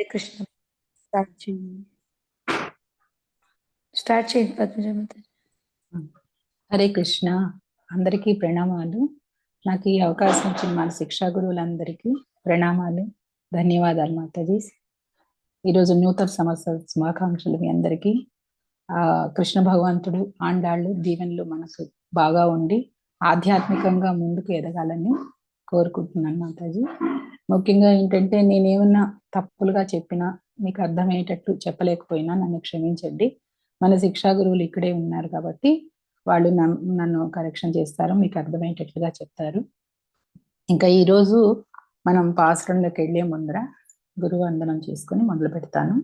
Hare Krishna. Start చేయండి. Start చేయండి పద్మజమత. హరే కృష్ణ. అందరికీ ప్రణామాలు. నాకు ఈ అవకాశం ఇచ్చిన మన శిక్షా గురువులందరికీ ప్రణామాలు. ధన్యవాదాలు మాతాజీ. ఈరోజు నూతన సమస్య శుభాకాంక్షలు మీ అందరికీ. ఆ కృష్ణ భగవంతుడు ఆండాళ్ళు దీవెనలు మనకు బాగా ఉండి ఆధ్యాత్మికంగా ముందుకు ఎదగాలని కోరుకుంటున్నాను మాతాజీ. ముఖ్యంగా ఏంటంటే నేనేమన్నా తప్పులుగా చెప్పినా మీకు అర్థమయ్యేటట్టు చెప్పలేకపోయినా నన్ను క్షమించండి. మన శిక్షా గురువులు ఇక్కడే ఉన్నారు కాబట్టి వాళ్ళు నన్ను కరెక్షన్ చేస్తారు మీకు అర్థమయ్యేటట్లుగా చెప్తారు. ఇంకా ఈరోజు మనం పాశ్రంలోకి వెళ్ళే ముందర గురువు వందనం చేసుకుని మొదలు పెడతాను.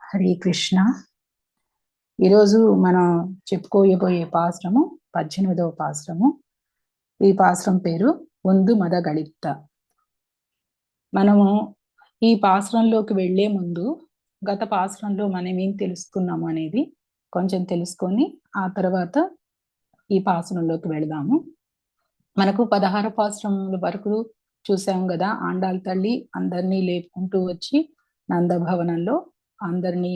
హరే కృష్ణ. ఈరోజు మనం చెప్పుకోయబోయే పాశ్రము పద్దెనిమిదవ పాశ్రము. ఈ పాశ్రం పేరు ఒందు మద గళిత మనము ఈ పాశ్రంలోకి వెళ్ళే ముందు గత పాశ్రంలో మనం ఏం తెలుసుకున్నాము అనేది కొంచెం తెలుసుకొని ఆ తర్వాత ఈ పాశ్రంలోకి వెళదాము. మనకు పదహార పాశ్రముల వరకు చూసాం కదా ఆండాల తల్లి అందరినీ లేపుకుంటూ వచ్చి నందభవనంలో అందరినీ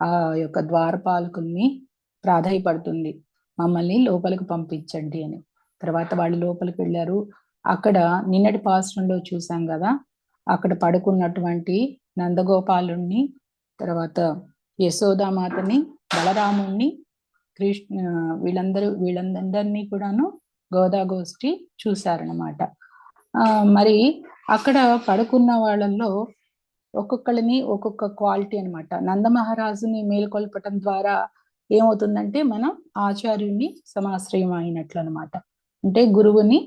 ఆ యొక్క ద్వారపాలకుల్ని ప్రాధాయపడుతుంది. మమ్మల్ని లోపలికి పంపించండి అని. తర్వాత వాళ్ళు లోపలికి వెళ్ళారు. అక్కడ నిన్నటి పాశ్రంలో చూసాం కదా అక్కడ పడుకున్నటువంటి నందగోపాలుణ్ణి తర్వాత యశోదామాతని బలరాముణ్ణి కృష్ణ వీళ్ళందరూ వీళ్ళందరినీ కూడాను గోదాగోష్ఠి చూశారనమాట ఆ మరి అక్కడ పడుకున్న వాళ్ళల్లో ఒక్కొక్కరిని ఒక్కొక్క క్వాలిటీ అనమాట నందమహారాజుని మేల్కొల్పటం ద్వారా ఏమవుతుందంటే మనం ఆచార్యుని సమాశ్రయం అయినట్లు అనమాట అంటే గురువుని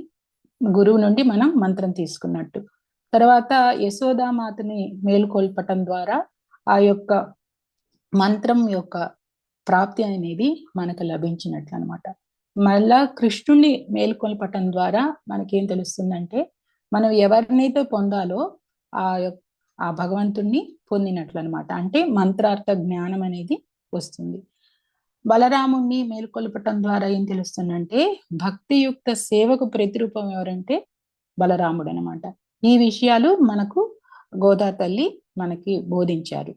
గురువు నుండి మనం మంత్రం తీసుకున్నట్టు. తర్వాత యశోదామాతని మేల్కొల్పటం ద్వారా ఆ యొక్క మంత్రం యొక్క ప్రాప్తి అనేది మనకు లభించినట్లు అనమాట మళ్ళా కృష్ణుని మేల్కొల్పటం ద్వారా మనకేం తెలుస్తుందంటే మనం ఎవరినైతే పొందాలో ఆ యొక్క ఆ భగవంతుణ్ణి పొందినట్లు అనమాట అంటే మంత్రార్థ జ్ఞానం అనేది వస్తుంది. బలరాముణ్ణి మేల్కొల్పటం ద్వారా ఏం తెలుస్తుందంటే భక్తియుక్త సేవకు ప్రతిరూపం ఎవరంటే బలరాముడు అనమాట ఈ విషయాలు మనకు గోదా తల్లి మనకి బోధించారు.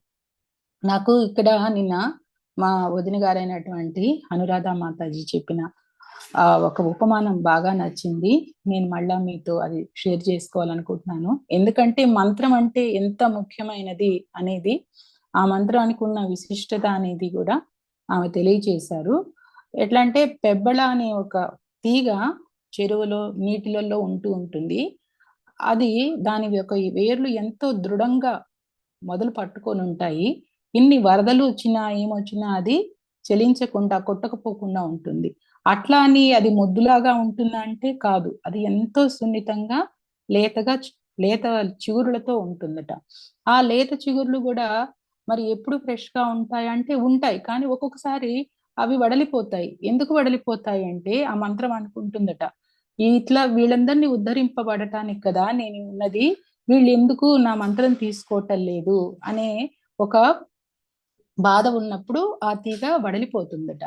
నాకు ఇక్కడ నిన్న మా వదిన గారైనటువంటి అనురాధ మాతాజీ చెప్పిన ఆ ఒక ఉపమానం బాగా నచ్చింది. నేను మళ్ళా మీతో అది షేర్ చేసుకోవాలనుకుంటున్నాను. ఎందుకంటే మంత్రం అంటే ఎంత ముఖ్యమైనది అనేది ఆ మంత్రానికి ఉన్న విశిష్టత అనేది కూడా ఆమె తెలియచేశారు. ఎట్లా అంటే పెబ్బళ అనే ఒక తీగ చెరువులో నీటిలలో ఉంటూ ఉంటుంది. అది దాని యొక్క వేర్లు ఎంతో దృఢంగా మొదలు పట్టుకొని ఉంటాయి. ఇన్ని వరదలు వచ్చినా ఏమొచ్చినా అది చెలించకుండా కొట్టకపోకుండా ఉంటుంది. అట్లా అని అది మొద్దులాగా ఉంటుందా అంటే కాదు. అది ఎంతో సున్నితంగా లేతగా లేత చిగురులతో ఉంటుందట. ఆ లేత చిగురులు కూడా మరి ఎప్పుడు ఫ్రెష్గా ఉంటాయి అంటే ఉంటాయి. కానీ ఒక్కొక్కసారి అవి వడలిపోతాయి. ఎందుకు వడలిపోతాయి అంటే ఆ మంత్రం అనుకుంటుందట. ఇట్లా వీళ్ళందరినీ ఉద్ధరింపబడటానికి కదా నేను ఉన్నది. వీళ్ళు ఎందుకు నా మంత్రం తీసుకోవటం లేదు అనే ఒక బాధ ఉన్నప్పుడు ఆ తీగ వడలిపోతుందట.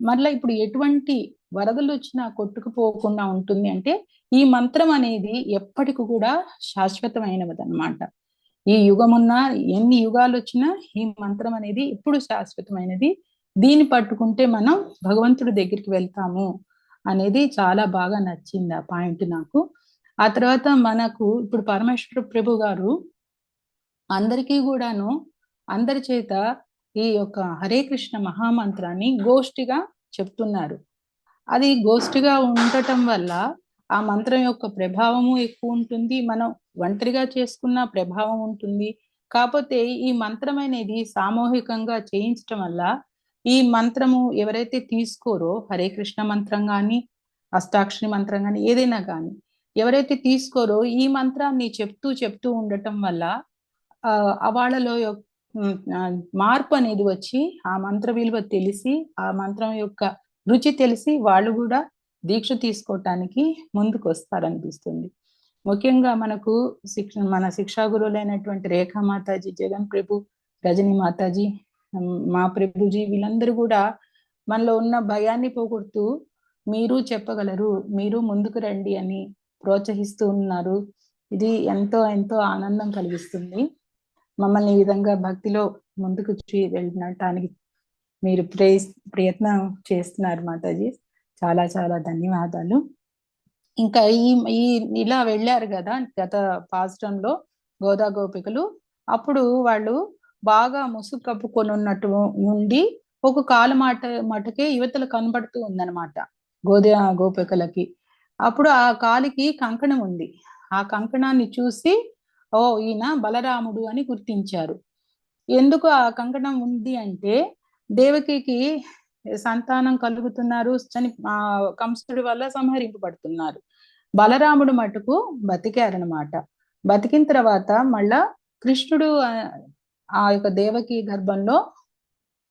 మరలా ఇప్పుడు ఎటువంటి వరదలు వచ్చినా కొట్టుకుపోకుండా ఉంటుంది అంటే ఈ మంత్రం అనేది ఎప్పటికి కూడా శాశ్వతమైనది అనమాట ఈ యుగమున్నా ఎన్ని యుగాలు వచ్చినా ఈ మంత్రం అనేది ఎప్పుడు శాశ్వతమైనది? దీన్ని పట్టుకుంటే మనం భగవంతుడి దగ్గరికి వెళ్తాము అనేది చాలా బాగా నచ్చింది ఆ పాయింట్ నాకు. ఆ తర్వాత మనకు ఇప్పుడు పరమేశ్వర ప్రభు గారు అందరికీ కూడాను అందరి చేత ఈ యొక్క హరే కృష్ణ మహామంత్రాన్ని గోష్ఠిగా చెప్తున్నారు. అది గోష్ఠిగా ఉండటం వల్ల ఆ మంత్రం యొక్క ప్రభావము ఎక్కువ ఉంటుంది మనం ఒంటరిగా చేసుకున్న ప్రభావం ఉంటుంది. కాకపోతే ఈ మంత్రం అనేది సామూహికంగా చేయించటం వల్ల ఈ మంత్రము ఎవరైతే తీసుకోరో హరే కృష్ణ మంత్రం కానీ అష్టాక్షరి మంత్రం కానీ ఏదైనా కానీ ఎవరైతే తీసుకోరో ఈ మంత్రాన్ని చెప్తూ చెప్తూ ఉండటం వల్ల ఆ వాళ్ళలో మార్పు అనేది వచ్చి ఆ మంత్ర విలువ తెలిసి ఆ మంత్రం యొక్క రుచి తెలిసి వాళ్ళు కూడా దీక్ష తీసుకోవటానికి ముందుకు వస్తారనిపిస్తుంది ముఖ్యంగా మనకు శిక్ష మన శిక్షా గురువులైనటువంటి రేఖా మాతాజీ జగన్ ప్రభు రజని మాతాజీ మా ప్రభుజీ వీళ్ళందరూ కూడా మనలో ఉన్న భయాన్ని పోగొడుతూ మీరు చెప్పగలరు మీరు ముందుకు రండి అని ప్రోత్సహిస్తూ ఉన్నారు. ఇది ఎంతో ఎంతో ఆనందం కలిగిస్తుంది. మమ్మల్ని ఈ విధంగా భక్తిలో ముందుకు చీ- వెళ్ళటానికి మీరు ప్రే ప్రయత్నం చేస్తున్నారు మాతాజీ. చాలా చాలా ధన్యవాదాలు. ఇంకా ఈ ఈ ఇలా వెళ్ళారు కదా గత పాశ్రంలో గోదా గోపికలు అప్పుడు వాళ్ళు బాగా ముసుగు కప్పుకొని ఉన్నట్టు ఉండి ఒక కాలు మాట మటుకే యువతలు కనబడుతూ ఉందన్నమాట గోదా గోపికలకి అప్పుడు ఆ కాలికి కంకణం ఉంది. ఆ కంకణాన్ని చూసి ఓ ఈయన బలరాముడు అని గుర్తించారు. ఎందుకు ఆ కంకణం ఉంది అంటే దేవకికి సంతానం కలుగుతున్నారు చని ఆ కంసుడి వల్ల సంహరింపబడుతున్నారు. బలరాముడు మటుకు బతికారనమాట బతికిన తర్వాత మళ్ళా కృష్ణుడు ఆ, ఆ యొక్క దేవకి గర్భంలో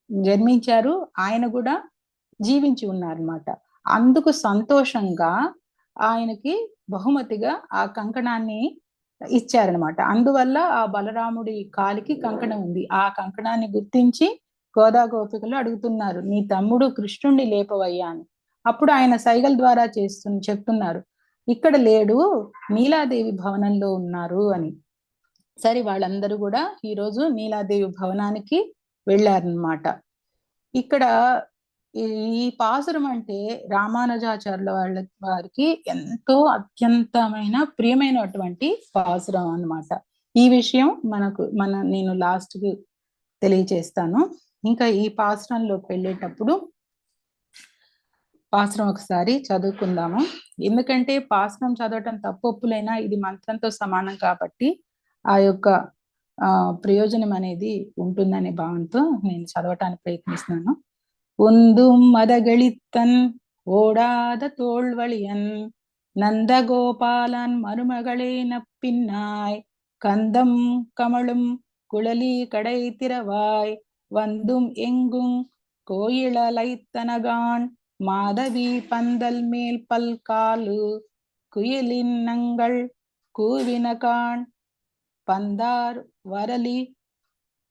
జన్మించారు. ఆయన కూడా జీవించి ఉన్నారన్నమాట. అందుకు సంతోషంగా ఆయనకి బహుమతిగా ఆ కంకణాన్ని ఇచ్చారనమాట అందువల్ల ఆ బలరాముడి కాలికి కంకణం ఉంది. ఆ కంకణాన్ని గుర్తించి గోదా గోపికలు అడుగుతున్నారు నీ తమ్ముడు కృష్ణుణ్ణి లేపవయ్యా అని. అప్పుడు ఆయన సైగల ద్వారా చేస్తు చెప్తున్నారు ఇక్కడ లేడు నీలాదేవి భవనంలో ఉన్నారు అని. సరే వాళ్ళందరూ కూడా ఈరోజు నీలాదేవి భవనానికి వెళ్ళారనమాట ఇక్కడ ఈ ఈ పాసురం అంటే రామానుజాచార్యుల వాళ్ళ వారికి ఎంతో అత్యంతమైన ప్రియమైనటువంటి పాసురం అన్నమాట. ఈ విషయం మనకు మన నేను లాస్ట్కి తెలియచేస్తాను. ఇంకా ఈ పాసురంలోకి వెళ్ళేటప్పుడు పాసురం ఒకసారి చదువుకుందాము. ఎందుకంటే పాసురం చదవటం తప్పొప్పులైనా ఇది మంత్రంతో సమానం కాబట్టి ఆ యొక్క ఆ ప్రయోజనం అనేది ఉంటుందనే భావంతో నేను చదవటానికి ప్రయత్నిస్తున్నాను. உந்தும் மதகளித்தன் ஓடாத தோல்வழியன் நந்தகோபாலன் மருமகளே நப்பின்னாய். கந்தம் கமழும் குழலி கடை திறவாய். வந்தும் எங்கும் கோயிலலைத்தனகான். மாதவி பந்தல் மேல் பல்காலு குயிலின் நங்கள் கூவினகான். பந்தார் வரலி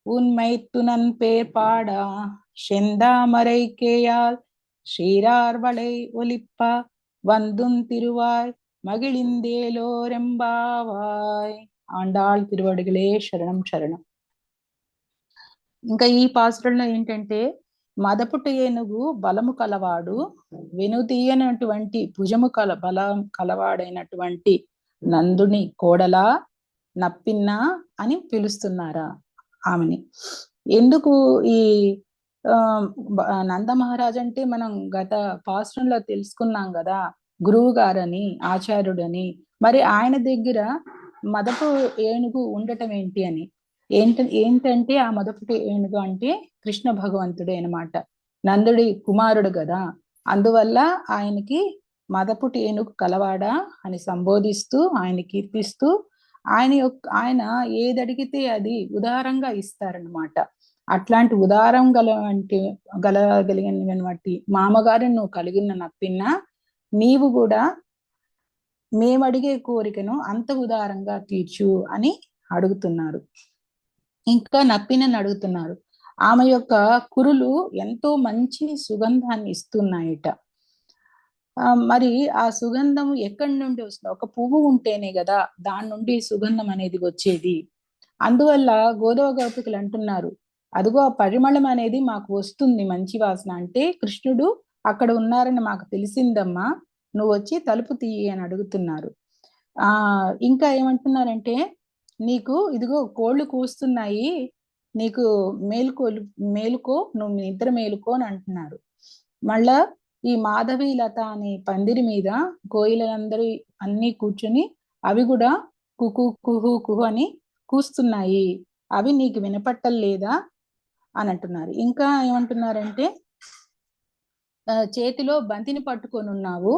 உண்மை துணன் பேர் பாடா. செந்தாமரை கேயால் ஸ்ரீரார்வளை ஒலிப்ப வந்தும் திருவாய் మగిళిందేలోరెంబావాయ్ ఆండాళ్ తిరువడిగలే శరణం శరణం ఇంకా ఈ పాసురంలో ఏంటంటే మదపుట ఏనుగు బలము కలవాడు వెనుతీయనటువంటి భుజము కల బలం కలవాడైనటువంటి నందుని కోడల నప్పిన్న అని పిలుస్తున్నారా ఆమెని ఎందుకు ఈ ఆ బ- నంద మహారాజ్ అంటే మనం గత పాశ్రంలో తెలుసుకున్నాం కదా గురువు గారని ఆచార్యుడని. మరి ఆయన దగ్గర మదపు ఏనుగు ఉండటం ఏంటి అని. ఏంట ఏంటంటే ఆ మదపు ఏనుగు అంటే కృష్ణ భగవంతుడే అనమాట నందుడి కుమారుడు కదా. అందువల్ల ఆయనకి మదపుటి ఏనుగు కలవాడా అని సంబోధిస్తూ ఆయన కీర్తిస్తూ ఆయన యొక్క ఆయన ఏది అడిగితే అది ఉదారంగా ఇస్తారనమాట అట్లాంటి ఉదారం గల వంటి గలగలిగినటువంటి మామగారిని నువ్వు కలిగిన నప్పిన నీవు కూడా మేము అడిగే కోరికను అంత ఉదారంగా తీర్చు అని అడుగుతున్నారు. ఇంకా నప్పినని అడుగుతున్నారు. ఆమె యొక్క కురులు ఎంతో మంచి సుగంధాన్ని ఇస్తున్నాయట. ఆ, మరి ఆ సుగంధం ఎక్కడి నుండి వస్తుంది? ఒక పువ్వు ఉంటేనే కదా దాని నుండి సుగంధం అనేది వచ్చేది. అందువల్ల గోదవ గోపికలు అంటున్నారు అదిగో ఆ పరిమళం అనేది మాకు వస్తుంది మంచి వాసన. అంటే కృష్ణుడు అక్కడ ఉన్నారని మాకు తెలిసిందమ్మా నువ్వు వచ్చి తలుపు తీయి అని అడుగుతున్నారు. ఆ ఇంకా ఏమంటున్నారంటే నీకు ఇదిగో కోళ్ళు కూస్తున్నాయి నీకు మేలుకో మేలుకో నువ్వు నిద్ర మేలుకో అని అంటున్నారు. మళ్ళా ఈ మాధవి లత అనే పందిరి మీద కోయిలందరూ అన్ని కూర్చుని అవి కూడా కుకు కుహు కుహు అని కూస్తున్నాయి. అవి నీకు వినపట్టలేదా? అని అంటున్నారు ఇంకా ఏమంటున్నారంటే చేతిలో బంతిని పట్టుకొని ఉన్నావు.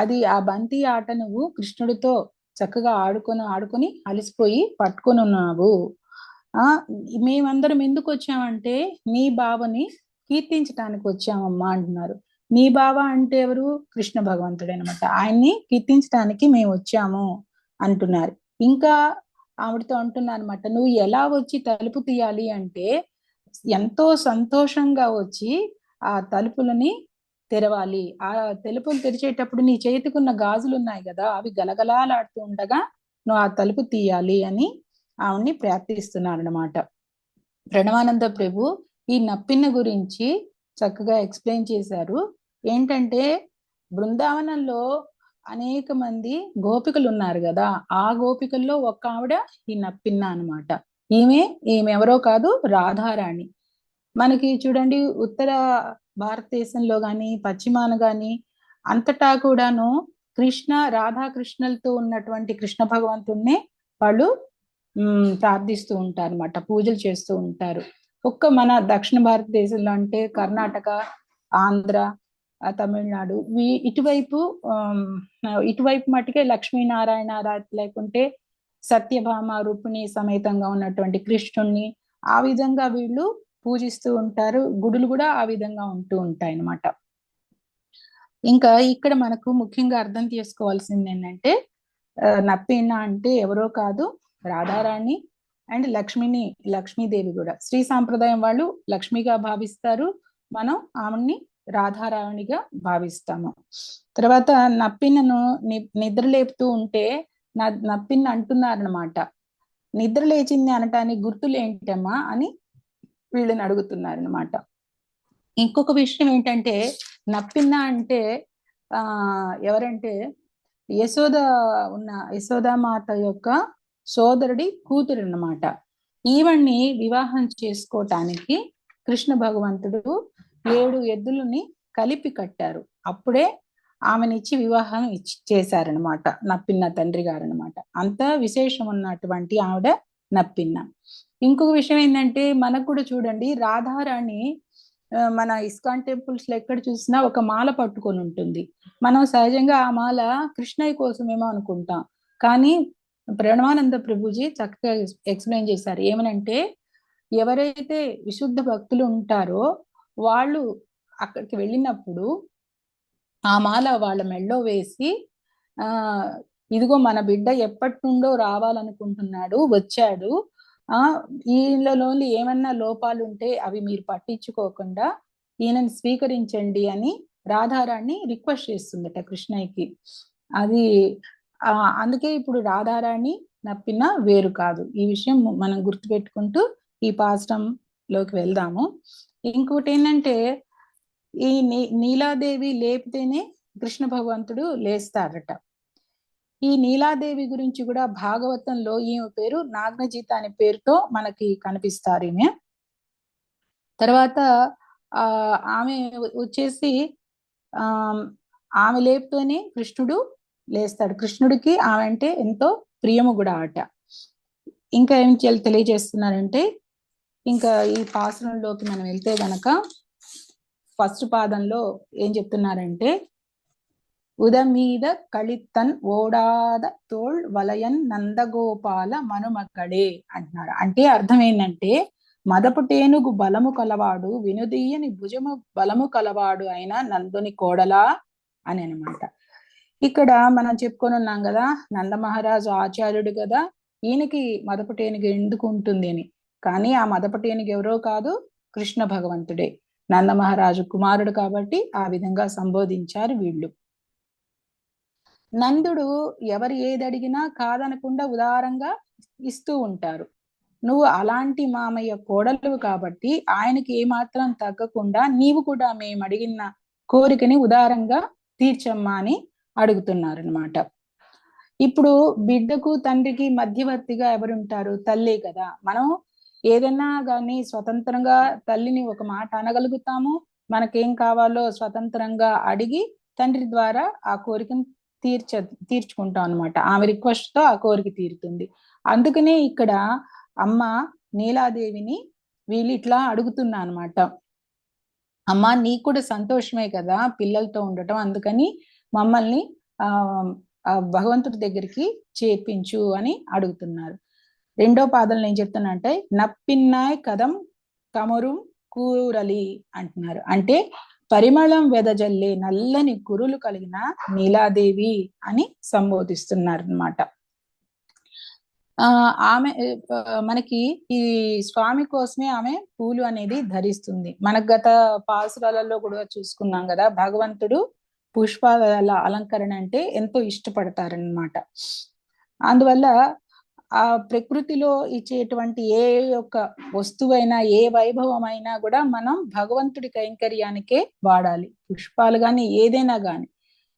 అది ఆ బంతి ఆట నువ్వు కృష్ణుడితో చక్కగా ఆడుకొని ఆడుకొని అలసిపోయి పట్టుకొని ఉన్నావు. ఆ మేమందరం ఎందుకు వచ్చామంటే నీ బావని కీర్తించటానికి వచ్చామమ్మా అంటున్నారు. నీ బావ అంటే ఎవరు? కృష్ణ భగవంతుడు అనమాట ఆయన్ని కీర్తించడానికి మేము వచ్చాము అంటున్నారు. ఇంకా ఆవిడతో అంటున్నారు అనమాట నువ్వు ఎలా వచ్చి తలుపు తీయాలి అంటే ఎంతో సంతోషంగా వచ్చి ఆ తలుపులని తెరవాలి. ఆ తలుపులు తెరిచేటప్పుడు నీ చేతికున్న గాజులు ఉన్నాయి కదా అవి గలగలాలాడుతూ ఉండగా నువ్వు ఆ తలుపు తీయాలి అని ఆవిడ్ని ప్రార్థిస్తున్నాడు అనమాట ప్రణవానంద ప్రభు ఈ నప్పిన గురించి చక్కగా ఎక్స్ప్లెయిన్ చేశారు. ఏంటంటే బృందావనంలో అనేక మంది గోపికలు ఉన్నారు కదా ఆ గోపికల్లో ఒక ఆవిడ ఈ నప్పిన్న అనమాట ఈమె ఈమె ఎవరో కాదు రాధారాణి. మనకి చూడండి ఉత్తర భారతదేశంలో కానీ పశ్చిమాన కానీ అంతటా కూడాను కృష్ణ రాధాకృష్ణలతో ఉన్నటువంటి కృష్ణ భగవంతుణ్ణి వాళ్ళు ప్రార్థిస్తూ ఉంటారు అనమాట పూజలు చేస్తూ ఉంటారు. ఒక్క మన దక్షిణ భారతదేశంలో అంటే కర్ణాటక ఆంధ్ర తమిళనాడు ఇటువైపు ఇటువైపు మటుకే లక్ష్మీనారాయణ రా- లేకుంటే సత్యభామ రుక్మిణి సమేతంగా ఉన్నటువంటి కృష్ణుణ్ణి ఆ విధంగా వీళ్ళు పూజిస్తూ ఉంటారు. గుడులు కూడా ఆ విధంగా ఉంటూ ఉంటాయి అన్నమాట ఇంకా ఇక్కడ మనకు ముఖ్యంగా అర్థం చేసుకోవాల్సింది ఏంటంటే నప్పిన్న అంటే ఎవరో కాదు రాధారాణి అండ్ లక్ష్మిని లక్ష్మీదేవి కూడా. శ్రీ సాంప్రదాయం వాళ్ళు లక్ష్మిగా భావిస్తారు. మనం ఆమెని రాధారాణిగా భావిస్తాము. తర్వాత నప్పిన్నను ని- నిద్ర లేపుతూ ఉంటే నా నప్పిన్న అంటున్నారనమాట నిద్ర లేచింది అనటానికి గుర్తులు ఏంటమ్మా అని వీళ్ళని అడుగుతున్నారనమాట ఇంకొక విషయం ఏంటంటే నప్పిన్న అంటే ఆ ఎవరంటే యశోద ఉన్న యశోదామాత యొక్క సోదరుడి కూతురు అన్నమాట ఈవణ్ణి వివాహం చేసుకోవటానికి కృష్ణ భగవంతుడు ఏడు ఎద్దులని కలిపి కట్టారు. అప్పుడే ఆమెనిచ్చి వివాహం ఇచ్చి చేశారనమాట నప్పిన్న తండ్రి గారు అనమాట అంత విశేషం ఉన్నటువంటి ఆవిడ నప్పిన్న. ఇంకొక విషయం ఏంటంటే మనకు కూడా చూడండి రాధారాణి మన ఇస్కాన్ టెంపుల్స్లో ఎక్కడ చూసినా ఒక మాల పట్టుకొని ఉంటుంది. మనం సహజంగా ఆ మాల కృష్ణయ్య కోసమేమో అనుకుంటాం. కానీ ప్రణవానంద ప్రభుజీ చక్కగా ఎక్స్ప్లెయిన్ చేశారు. ఏమనంటే ఎవరైతే విశుద్ధ భక్తులు ఉంటారో వాళ్ళు అక్కడికి వెళ్ళినప్పుడు ఆ మాల వాళ్ళ మెళ్ళో వేసి ఆ ఇదిగో మన బిడ్డ ఎప్పటి నుండో రావాలనుకుంటున్నాడు వచ్చాడు. ఆ ఈయనలోని ఏమన్నా లోపాలు ఉంటే అవి మీరు పట్టించుకోకుండా ఈయనని స్వీకరించండి అని రాధారాణి రిక్వెస్ట్ చేస్తుందట కృష్ణయ్యకి. అది ఆ అందుకే ఇప్పుడు రాధారాణి నప్పిన వేరు కాదు. ఈ విషయం మనం గుర్తుపెట్టుకుంటూ ఈ పాస్టం లోకి వెళ్దాము. ఇంకోటి ఏంటంటే ఈ నీ నీలాదేవి లేపితేనే కృష్ణ భగవంతుడు లేస్తారట. ఈ నీలాదేవి గురించి కూడా భాగవతంలో ఈమె పేరు నాగ్నజీత అనే పేరుతో మనకి కనిపిస్తారు ఈమె. తర్వాత ఆ ఆమె వచ్చేసి ఆ ఆమె లేపుతోనే కృష్ణుడు లేస్తాడు. కృష్ణుడికి ఆమె అంటే ఎంతో ప్రియము కూడా ఆట ఇంకా ఏం తెలియజేస్తున్నారంటే ఇంకా ఈ పాసనంలోకి మనం వెళ్తే గనక ఫస్ట్ పాదంలో ఏం చెప్తున్నారంటే ఉదమీద కళిత్తన్ ఓడాద తోళ్ వలయన్ నందగోపాల మనుమక్కడే అంటున్నారు. అంటే అర్థం ఏంటంటే మదపు టేనుగు బలము కలవాడు వినుదీయని భుజము బలము కలవాడు అయిన నందుని కోడలా అని అనమాట ఇక్కడ మనం చెప్పుకొని ఉన్నాం కదా నంద మహారాజు ఆచార్యుడు కదా ఈయనకి మదపు టేనుగు ఎందుకు ఉంటుంది అని. కానీ ఆ మదపు టేనుగు ఎవరో కాదు కృష్ణ భగవంతుడే. నందమహారాజు కుమారుడు కాబట్టి ఆ విధంగా సంబోధించారు వీళ్ళు. నందుడు ఎవరు ఏది అడిగినా కాదనకుండా ఉదారంగా ఇస్తూ ఉంటారు. నువ్వు అలాంటి మామయ్య కోడలు కాబట్టి ఆయనకి ఏమాత్రం తగ్గకుండా నీవు కూడా మేము అడిగిన కోరికని ఉదారంగా తీర్చమ్మా అని అడుగుతున్నారు అనమాట ఇప్పుడు బిడ్డకు తండ్రికి మధ్యవర్తిగా ఎవరుంటారు? తల్లే కదా. మనం ఏదైనా కానీ స్వతంత్రంగా తల్లిని ఒక మాట అనగలుగుతాము. మనకేం కావాలో స్వతంత్రంగా అడిగి తండ్రి ద్వారా ఆ కోరికను తీర్చ తీర్చుకుంటాం అనమాట ఆమె రిక్వెస్ట్తో ఆ కోరిక తీరుతుంది. అందుకనే ఇక్కడ అమ్మ నీలాదేవిని వీళ్ళు ఇట్లా అడుగుతున్నా అనమాట అమ్మ నీకు కూడా సంతోషమే కదా పిల్లలతో ఉండటం. అందుకని మమ్మల్ని ఆ ఆ భగవంతుడి దగ్గరికి చేర్పించు అని అడుగుతున్నారు. రెండో పాదంలో ఏం చెప్తున్నా అంటే నప్పిన్నాయ్ కదం కమరుం కూరలి అంటున్నారు. అంటే పరిమళం వెదజల్లే నల్లని కురులు కలిగిన నీలాదేవి అని సంబోధిస్తున్నారు అనమాట ఆ ఆమె మనకి ఈ స్వామి కోసమే ఆమె పూలు అనేది ధరిస్తుంది. మన గత పాసురాలలో కూడా చూసుకున్నాం కదా భగవంతుడు పుష్పాల అలంకరణ అంటే ఎంతో ఇష్టపడతారనమాట అందువల్ల ఆ ప్రకృతిలో ఇచ్చేటువంటి ఏ యొక్క వస్తువైనా ఏ వైభవమైనా కూడా మనం భగవంతుడి కైంకర్యానికే వాడాలి. పుష్పాలు కానీ ఏదైనా కానీ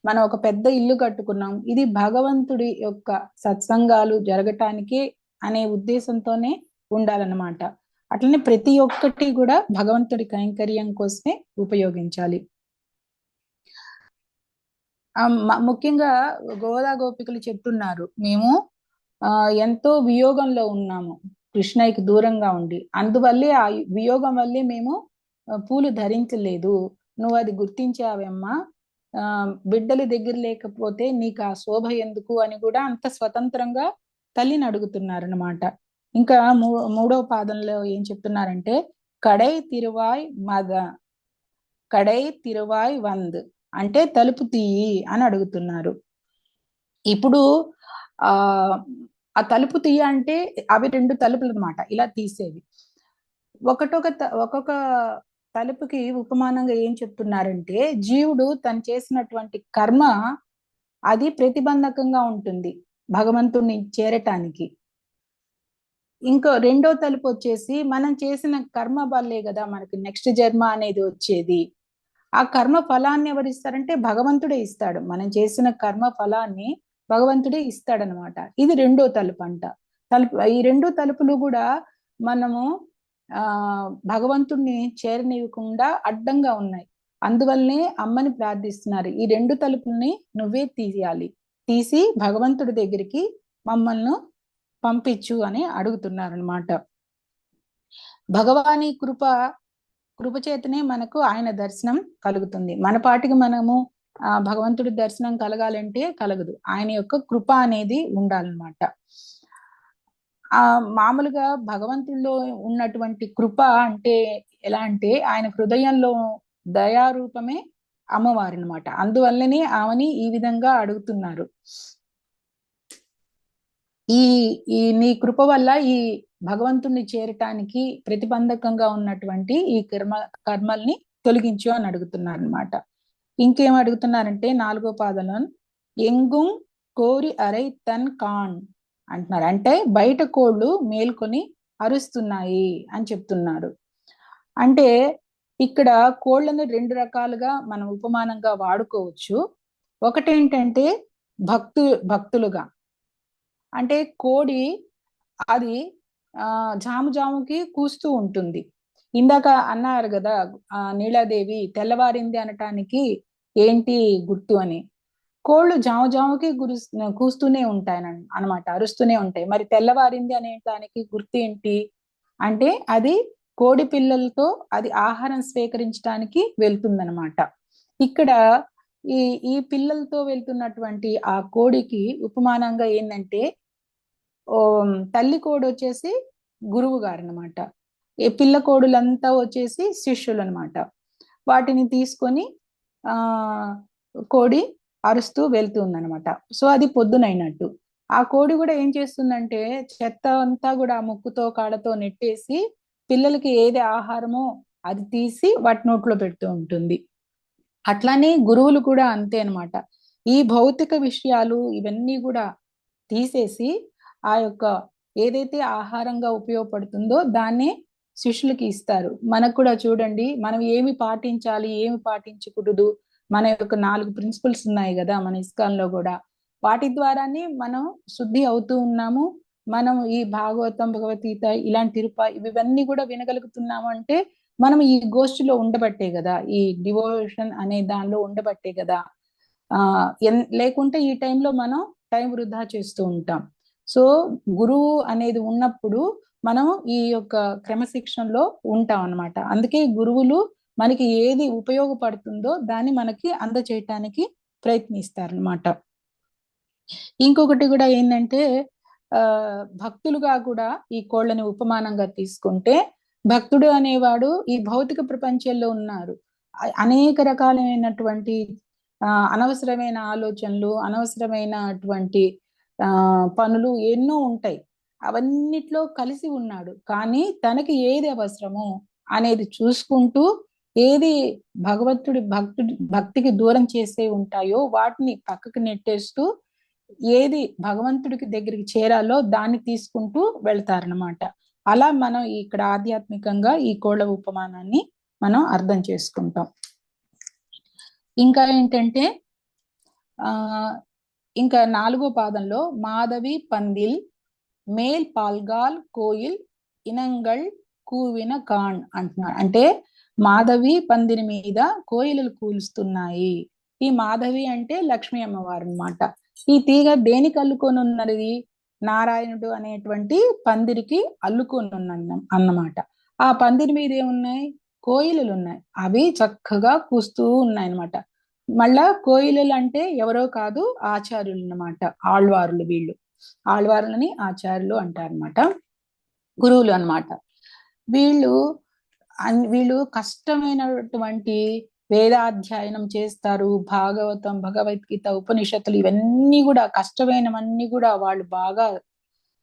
మనం ఒక పెద్ద ఇల్లు కట్టుకున్నాం. ఇది భగవంతుడి యొక్క సత్సంగాలు జరగటానికి అనే ఉద్దేశంతోనే ఉండాలన్నమాట. అట్లనే ప్రతి ఒక్కటి కూడా భగవంతుడి కైంకర్యం కోసమే ఉపయోగించాలి. ఆ, ముఖ్యంగా గోదా గోపికలు చెప్తున్నారు. మేము ఎంతో వియోగంలో ఉన్నాము. కృష్ణయ్యకి దూరంగా ఉండి. అందువల్లే ఆ వియోగం వల్లే మేము పూలు ధరించలేదు. నువ్వు అది గుర్తించావమ్మా. ఆ బిడ్డలు దగ్గర లేకపోతే నీకు ఆ శోభ ఎందుకు అని కూడా అంత స్వతంత్రంగా తల్లిని అడుగుతున్నారనమాట ఇంకా మూ మూడవ పాదంలో ఏం చెప్తున్నారంటే కడై తిరువాయ్ మద కడై తిరువాయ్ వంద్ అంటే తలుపు తీయి అని అడుగుతున్నారు. ఇప్పుడు ఆ ఆ తలుపు తీయ అంటే అవి రెండు తలుపులు అన్నమాట ఇలా తీసేవి. ఒకటొక త- ఒక్కొక్క తలుపుకి ఉపమానంగా ఏం చెప్తున్నారంటే జీవుడు తను చేసినటువంటి కర్మ అది ప్రతిబంధకంగా ఉంటుంది భగవంతుణ్ణి చేరటానికి. ఇంకో రెండో తలుపు వచ్చేసి మనం చేసిన కర్మ వల్లే కదా మనకి నెక్స్ట్ జన్మ అనేది వచ్చేది. ఆ కర్మ ఫలాన్ని ఎవరు ఇస్తారంటే భగవంతుడే ఇస్తాడు. మనం చేసిన కర్మ ఫలాన్ని భగవంతుడే ఇస్తాడనమాట. ఇది రెండో తలుపు అంట. తలుపు ఈ రెండు తలుపులు కూడా మనము ఆ భగవంతుణ్ణి చేరనివ్వకుండా అడ్డంగా ఉన్నాయి. అందువల్లనే అమ్మని ప్రార్థిస్తున్నారు. ఈ రెండు తలుపుల్ని నువ్వే తీయాలి. తీసి భగవంతుడి దగ్గరికి మమ్మల్ని పంపించు అని అడుగుతున్నారనమాట. భగవాని కృప కృప చేతనే మనకు ఆయన దర్శనం కలుగుతుంది. మన పాటికి మనము ఆ భగవంతుడి దర్శనం కలగాలంటే కలగదు. ఆయన యొక్క కృప అనేది ఉండాలన్నమాట. ఆ మామూలుగా భగవంతుల్లో ఉన్నటువంటి కృప అంటే ఎలా అంటే ఆయన హృదయంలో దయారూపమే అమ్మవారు అనమాట అందువల్లనే ఆమెని ఈ విధంగా అడుగుతున్నారు. ఈ ఈ నీ కృప వల్ల ఈ భగవంతుణ్ణి చేరటానికి ప్రతిబంధకంగా ఉన్నటువంటి ఈ కర్మ కర్మల్ని తొలగించు అని అడుగుతున్నారు అనమాట ఇంకేం అడుగుతున్నారంటే నాలుగో పాదంలో ఎంగుం కోరి అరై తన్ కాన్ అంటున్నారు. అంటే బయట కోళ్ళు మేల్కొని అరుస్తున్నాయి అని చెప్తున్నారు. అంటే ఇక్కడ కోళ్ళను రెండు రకాలుగా మనం ఉపమానంగా వాడుకోవచ్చు. ఒకటేంటంటే భక్తు భక్తులుగా. అంటే కోడి అది ఆ జాము జాముకి కూస్తూ ఉంటుంది. ఇందాక అన్నారు కదా ఆ నీలాదేవి తెల్లవారింది అనటానికి ఏంటి గుర్తు అని. కోళ్ళు జామ జామకి గురు కూస్తూనే ఉంటాయి అనమాట అరుస్తూనే ఉంటాయి. మరి తెల్లవారింది అనే దానికి గుర్తు ఏంటి అంటే అది కోడి పిల్లలతో అది ఆహారం స్వీకరించడానికి వెళ్తుందనమాట ఇక్కడ ఈ ఈ పిల్లలతో వెళ్తున్నటువంటి ఆ కోడికి ఉపమానంగా ఏంటంటే ఓ తల్లి కోడి వచ్చేసి గురువు గారు అనమాట ఈ పిల్ల కోడులంతా వచ్చేసి శిష్యులు అనమాట వాటిని తీసుకొని ఆ కోడి అరుస్తూ వెళ్తుందన్నమాట. సో అది పొద్దునైనట్టు. ఆ కోడి కూడా ఏం చేస్తుందంటే చెత్త అంతా కూడా ఆ ముక్కుతో కాడతో నెట్టేసి పిల్లలకి ఏది ఆహారమో అది తీసి వాటి నోట్లో పెడుతూ ఉంటుంది. అట్లానే గురువులు కూడా అంతే అనమాట ఈ భౌతిక విషయాలు ఇవన్నీ కూడా తీసేసి ఆ యొక్క ఏదైతే ఆహారంగా ఉపయోగపడుతుందో దాన్నే శిష్యులకి ఇస్తారు. మనకు కూడా చూడండి మనం ఏమి పాటించాలి ఏమి పాటించకూడదు మన యొక్క నాలుగు ప్రిన్సిపల్స్ ఉన్నాయి కదా మన ఇస్కాన్లో కూడా. వాటి ద్వారానే మనం శుద్ధి అవుతూ ఉన్నాము. మనం ఈ భాగవతం భగవద్గీత ఇలాంటి తిరుప ఇవన్నీ కూడా వినగలుగుతున్నాము అంటే మనం ఈ గోష్ఠిలో ఉండబట్టే కదా ఈ డివోషన్ అనే దానిలో ఉండబట్టే కదా. ఆ ఎన్ లేకుంటే ఈ టైంలో మనం టైం వృధా చేస్తూ ఉంటాం. సో గురువు అనేది ఉన్నప్పుడు మనం ఈ యొక్క క్రమశిక్షణలో ఉంటాం అన్నమాట. అందుకే గురువులు మనకి ఏది ఉపయోగపడుతుందో దాన్ని మనకి అందచేయటానికి ప్రయత్నిస్తారనమాట ఇంకొకటి కూడా ఏంటంటే ఆ భక్తులుగా కూడా ఈ కోళ్ళని ఉపమానంగా తీసుకుంటే భక్తుడు అనేవాడు ఈ భౌతిక ప్రపంచంలో ఉన్నారు. అనేక రకాలైనటువంటి ఆ అనవసరమైన ఆలోచనలు అనవసరమైనటువంటి ఆ పనులు ఎన్నో ఉంటాయి. అవన్నిట్లో కలిసి ఉన్నాడు. కానీ తనకి ఏది అవసరమో అనేది చూసుకుంటూ ఏది భగవంతుడి భక్తుడి భక్తికి దూరం చేసే ఉంటాయో వాటిని పక్కకు నెట్టేస్తూ ఏది భగవంతుడికి దగ్గరికి చేరాలో దాన్ని తీసుకుంటూ వెళ్తారనమాట అలా మనం ఇక్కడ ఆధ్యాత్మికంగా ఈ కోళ్ళ ఉపమానాన్ని మనం అర్థం చేసుకుంటాం. ఇంకా ఏంటంటే ఆ ఇంకా నాలుగో పాదంలో మాధవి పందిల్ మేల్ పాల్గాల్ కోయిల్ ఇనంగల్ కూవిన కాన్ అంటున్నాడు అంటే మాధవి పందిరి మీద కోయిలలు కూలుస్తున్నాయి ఈ మాధవి అంటే లక్ష్మీ అమ్మవారు అన్నమాట ఈ తీగ దేనికి అల్లుకొని ఉన్నది నారాయణుడు అనేటువంటి పందిరికి అల్లుకొని ఉన్న అన్నమాట ఆ పందిరి మీద ఏమున్నాయి కోయిలలు ఉన్నాయి అవి చక్కగా కూస్తూ ఉన్నాయి అన్నమాట మళ్ళా కోయిలలు అంటే ఎవరో కాదు ఆచార్యులు అన్నమాట ఆళ్వారులు వీళ్ళు ఆళ్వార్లని ఆచార్యులు అంటారనమాట గురువులు అన్నమాట. వీళ్ళు అన్- వీళ్ళు కష్టమైనటువంటి వేదాధ్యయనం చేస్తారు. భాగవతం భగవద్గీత ఉపనిషత్తులు ఇవన్నీ కూడా కష్టమైనవన్నీ కూడా వాళ్ళు బాగా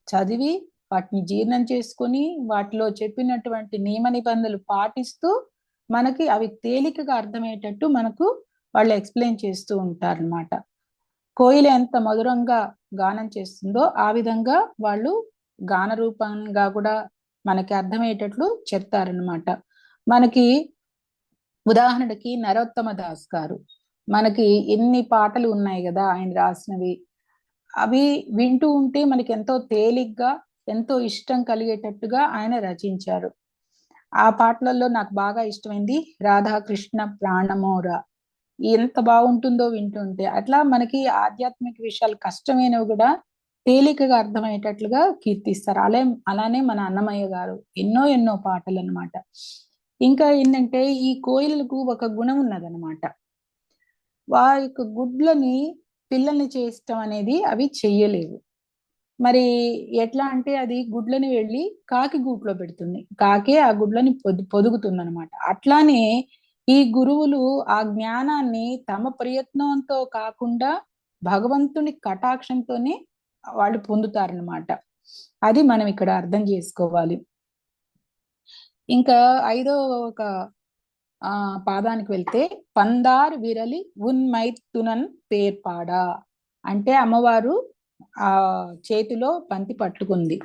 చదివి వాటిని జీర్ణం చేసుకొని వాటిలో చెప్పినటువంటి నియమ నిబంధనలు పాటిస్తూ మనకి అవి తేలికగా అర్థమయ్యేటట్టు మనకు వాళ్ళు ఎక్స్ప్లెయిన్ చేస్తూ ఉంటారన్నమాట. కోయిల ఎంత మధురంగా గానం చేస్తుందో ఆ విధంగా వాళ్ళు గాన రూపంగా కూడా మనకి అర్థమయ్యేటట్లు చెప్తారనమాట మనకి ఉదాహరణకి నరోత్తమ దాస్ గారు. మనకి ఎన్ని పాటలు ఉన్నాయి కదా ఆయన రాసినవి. అవి వింటూ ఉంటే మనకి ఎంతో తేలిగ్గా ఎంతో ఇష్టం కలిగేటట్టుగా ఆయన రచించారు. ఆ పాటలలో నాకు బాగా ఇష్టమైంది రాధాకృష్ణ ప్రాణమోరా. ఎంత బాగుంటుందో వింటుంటే అట్లా మనకి ఆధ్యాత్మిక విషయాలు కష్టమైనవి కూడా తేలికగా అర్థమయ్యేటట్లుగా కీర్తిస్తారు. అలా అలానే మన అన్నమయ్య గారు ఎన్నో ఎన్నో పాటలు అన్నమాట ఇంకా ఏంటంటే ఈ కోయిలకు ఒక గుణం ఉన్నదన్నమాట. వారి యొక్క గుడ్లని పిల్లల్ని చేయటం అనేది అవి చెయ్యలేవు. మరి ఎట్లా అంటే అది గుడ్లని వెళ్ళి కాకి గూట్లో పెడుతుంది. కాకే ఆ గుడ్లని పొదు పొదుగుతుంది అనమాట అట్లానే ఈ గురువులు ఆ జ్ఞానాన్ని తమ ప్రయత్నంతో కాకుండా భగవంతుని కటాక్షంతోనే వాళ్ళు పొందుతారనమాట అది మనం ఇక్కడ అర్థం చేసుకోవాలి. ఇంకా ఐదో ఒక ఆ పాదానికి వెళ్తే పందార్ విరలి ఉన్మైతునన్ పేర్పాడా అంటే అమ్మవారు ఆ చేతిలో బంతి పట్టుకుంది.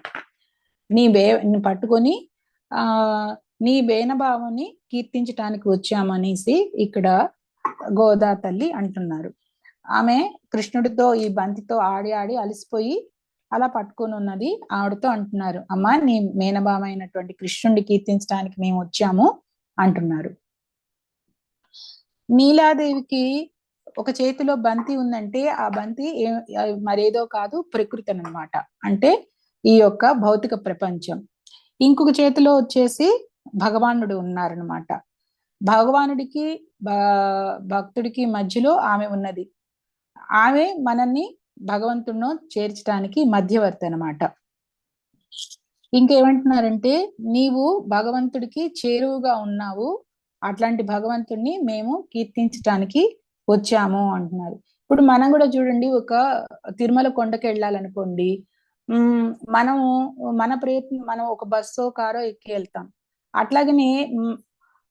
నీ బే పట్టుకొని ఆ నీ బేనభావని కీర్తించటానికి వచ్చామనేసి ఇక్కడ గోదా తల్లి అంటున్నారు. ఆమె కృష్ణుడితో ఈ బంతితో ఆడి ఆడి అలసిపోయి అలా పట్టుకొని ఉన్నది ఆవిడతో అంటున్నారు. అమ్మా నీ మేనభామైనటువంటి అయినటువంటి కృష్ణుడిని కీర్తించడానికి మేము వచ్చాము అంటున్నారు. నీలాదేవికి ఒక చేతిలో బంతి ఉందంటే ఆ బంతి ఏ మరేదో కాదు ప్రకృతి అన్నమాట. అంటే ఈ యొక్క భౌతిక ప్రపంచం. ఇంకొక చేతిలో వచ్చేసి భగవానుడు ఉన్నారనమాట భగవానుడికి భక్తుడికి మధ్యలో ఆమె ఉన్నది. ఆమె మనల్ని భగవంతుడినో చేర్చడానికి మధ్యవర్తి అనమాట ఇంకేమంటున్నారంటే నీవు భగవంతుడికి చేరువుగా ఉన్నావు. అట్లాంటి భగవంతుడిని మేము కీర్తించటానికి వచ్చాము అంటున్నారు. ఇప్పుడు మనం కూడా చూడండి ఒక తిరుమల కొండకి వెళ్ళాలనుకోండి మనము మన ప్రయత్నం మనం ఒక బస్సో కారో ఎక్కి వెళ్తాం. అట్లాగనే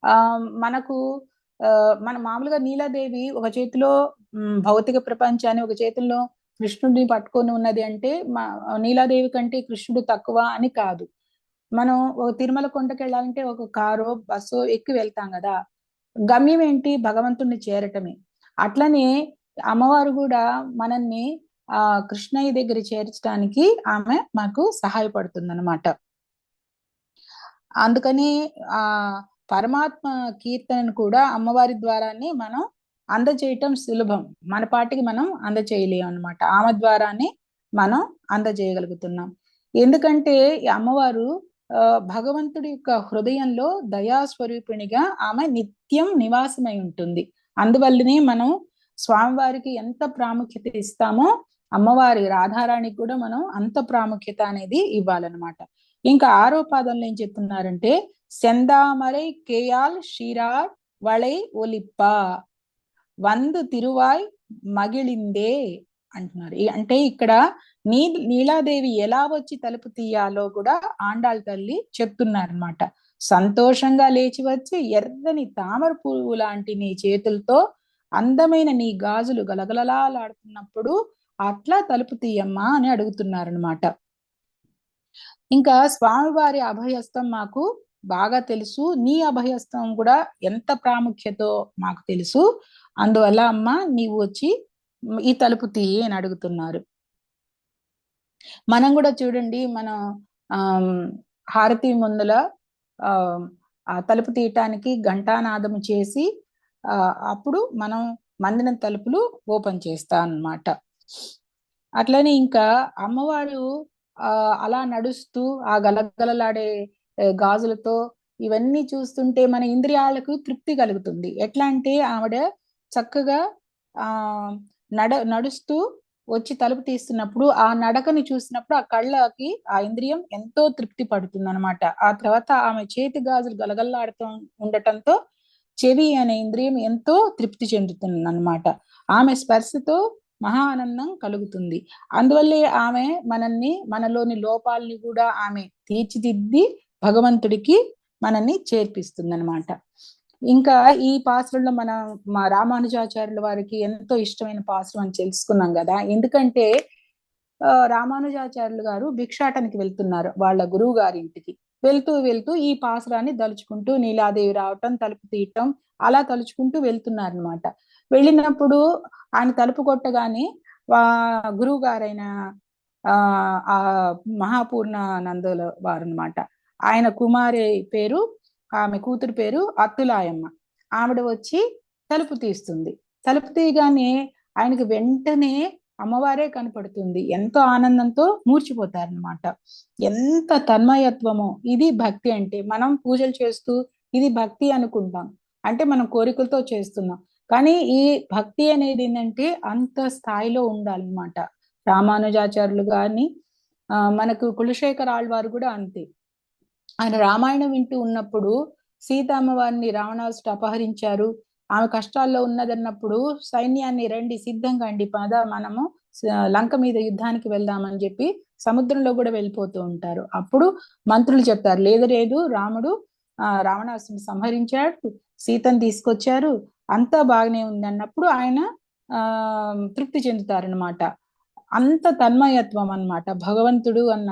ఆ మనకు ఆ మన మామూలుగా నీలాదేవి ఒక చేతిలో భౌతిక ప్రపంచాన్ని ఒక చేతిలో కృష్ణుడిని పట్టుకొని ఉన్నది అంటే మా నీలాదేవి కంటే కృష్ణుడు తక్కువ అని కాదు. మనం ఒక తిరుమల కొండకి వెళ్ళాలంటే ఒక కారో బస్సు ఎక్కి వెళ్తాం కదా. గమ్యం ఏంటి? భగవంతుడిని చేరటమే. అట్లనే అమ్మవారు కూడా మనల్ని ఆ కృష్ణయ్య దగ్గర చేర్చడానికి ఆమె మాకు సహాయపడుతుంది అనమాట అందుకని ఆ పరమాత్మ కీర్తనను కూడా అమ్మవారి ద్వారానే మనం అందజేయటం సులభం. మన పాటికి మనం అందజేయలేం అనమాట ఆమె ద్వారానే మనం అందజేయగలుగుతున్నాం. ఎందుకంటే అమ్మవారు భగవంతుడి యొక్క హృదయంలో దయాస్వరూపిణిగా ఆమె నిత్యం నివాసమై ఉంటుంది. అందువల్లనే మనం స్వామివారికి ఎంత ప్రాముఖ్యత ఇస్తామో అమ్మవారి రాధారాణికి కూడా మనం అంత ప్రాముఖ్యత అనేది ఇవ్వాలన్నమాట. ఇంకా ఆరో పాదంలో ఏం చెప్తున్నారంటే సెందామరై కేయాల్ షీరార్ వళై ఒలిప్ప. వందు తిరువాయ్ మగిళిందే అంటున్నారు. అంటే ఇక్కడ నీ నీలాదేవి ఎలా వచ్చి తలుపు తీయాలో కూడా ఆండాళ్ తల్లి చెప్తున్నారనమాట సంతోషంగా లేచి వచ్చి ఎర్రని తామర పువ్వు లాంటి నీ చేతులతో అందమైన నీ గాజులు గలగలలాడుతున్నప్పుడు అట్లా తలుపు తీయమ్మా అని అడుగుతున్నారనమాట ఇంకా స్వామివారి అభయస్థం మాకు బాగా తెలుసు. నీ అభయస్థం కూడా ఎంత ప్రాముఖ్యతో మాకు తెలుసు. అందువల్ల అమ్మ నీవు వచ్చి ఈ తలుపు తీయి అని అడుగుతున్నారు. మనం కూడా చూడండి మనం ఆ హారతి ముందల ఆ తలుపు తీయటానికి ఘంటానాదం చేసి ఆ అప్పుడు మనం మందిన తలుపులు ఓపెన్ చేస్తా అన్నమాట. అట్లనే ఇంకా అమ్మవారు అలా నడుస్తూ ఆ గలగలలాడే గాజులతో ఇవన్నీ చూస్తుంటే మన ఇంద్రియాలకు తృప్తి కలుగుతుంది. ఎట్లా అంటే ఆవిడ చక్కగా ఆ నడ నడుస్తూ వచ్చి తలుపు తీస్తున్నప్పుడు ఆ నడకని చూసినప్పుడు ఆ కళ్ళకి ఆ ఇంద్రియం ఎంతో తృప్తి పడుతుంది అనమాట ఆ తర్వాత ఆమె చేతి గాజులు గలగల్లాడుతూ ఉండటంతో చెవి అనే ఇంద్రియం ఎంతో తృప్తి చెందుతుంది అనమాట ఆమె స్పర్శతో మహా ఆనందం కలుగుతుంది. అందువల్లే ఆమె మనల్ని మనలోని లోపాలని కూడా ఆమె తీర్చిదిద్ది భగవంతుడికి మనల్ని చేర్పిస్తుంది అనమాట ఇంకా ఈ పాసురంలో మన మా రామానుజాచార్యుల వారికి ఎంతో ఇష్టమైన పాసురం అని తెలుసుకున్నాం కదా. ఎందుకంటే ఆ, రామానుజాచార్యులు గారు భిక్షాటనికి వెళ్తున్నారు వాళ్ళ గురువు గారి ఇంటికి. వెళ్తూ వెళ్తూ ఈ పాసురాన్ని దలుచుకుంటూ నీలాదేవి రావటం తలుపు తీయటం అలా తలుచుకుంటూ వెళ్తున్నారు అనమాట వెళ్ళినప్పుడు ఆయన తలుపు కొట్టగానే వా గురువు గారైన ఆ ఆ మహాపూర్ణానందుల వారు అనమాట ఆయన కుమారి పేరు ఆమె కూతురు పేరు అత్తులాయమ్మ. ఆవిడ వచ్చి తలుపు తీస్తుంది. తలుపు తీయగానే ఆయనకి వెంటనే అమ్మవారే కనపడుతుంది. ఎంతో ఆనందంతో మూర్చిపోతారనమాట ఎంత తన్మయత్వమో. ఇది భక్తి అంటే. మనం పూజలు చేస్తూ ఇది భక్తి అనుకుంటాం. అంటే మనం కోరికలతో చేస్తున్నాం. కానీ ఈ భక్తి అనేది ఏంటంటే అంత స్థాయిలో ఉండాలన్నమాట. రామానుజాచార్యులు కానీ ఆ, మనకు కులశేఖర ఆళ్వారు కూడా అంతే. ఆయన రామాయణం వింటూ ఉన్నప్పుడు సీతమ్మ వారిని రావణాసుడు అపహరించారు. ఆమె కష్టాల్లో ఉన్నదన్నప్పుడు సైన్యాన్ని రండి సిద్ధంగా అండి పద మనము లంక మీద యుద్ధానికి వెళ్దామని చెప్పి సముద్రంలో కూడా వెళ్ళిపోతూ ఉంటారు. అప్పుడు మంత్రులు చెప్తారు లేదు లేదు రాముడు ఆ రావణాసుని సంహరించాడు సీతను తీసుకొచ్చారు అంతా బాగానే ఉంది అన్నప్పుడు ఆయన ఆ తృప్తి చెందుతారనమాట అంత తన్మయత్వం అన్నమాట. భగవంతుడు అన్న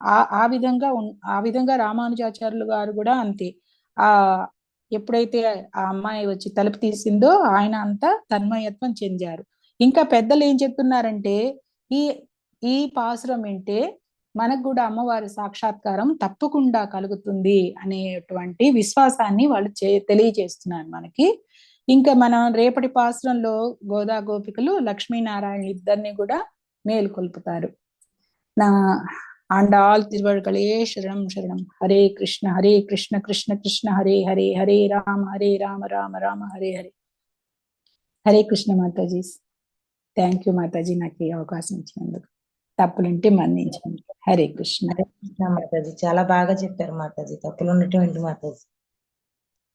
ఆ ఆ విధంగా ఆ విధంగా రామానుజాచార్యులు గారు కూడా అంతే. ఆ ఎప్పుడైతే ఆ అమ్మాయి వచ్చి తలుపు తీసిందో ఆయన అంతా తన్మయత్వం చెందారు. ఇంకా పెద్దలు ఏం చెప్తున్నారంటే ఈ ఈ పాసురం వింటే మనకు కూడా అమ్మవారి సాక్షాత్కారం తప్పకుండా కలుగుతుంది అనేటువంటి విశ్వాసాన్ని వాళ్ళు చే తెలియజేస్తున్నారు మనకి. ఇంకా మనం రేపటి పాసురంలో గోదా గోపికలు లక్ష్మీనారాయణ ఇద్దరిని కూడా మేలుకొల్పుతారు. నా ఆండాల్ తిరువళ్ళే శరణం శరణం. హరే కృష్ణ హరే కృష్ణ కృష్ణ కృష్ణ హరే హరే హరే రామ హరే రామ రామ రామ హరే హరే. హరే కృష్ణ మాతాజీ. థ్యాంక్ యూ మాతాజీ నాకు ఈ అవకాశం ఇచ్చినందుకు. తప్పులుంటే మన్నించండి. హరే కృష్ణ. హరే కృష్ణ మాతాజీ. చాలా బాగా చెప్పారు మాతాజీ. తప్పులు ఉన్నటువంటి మాతాజీ.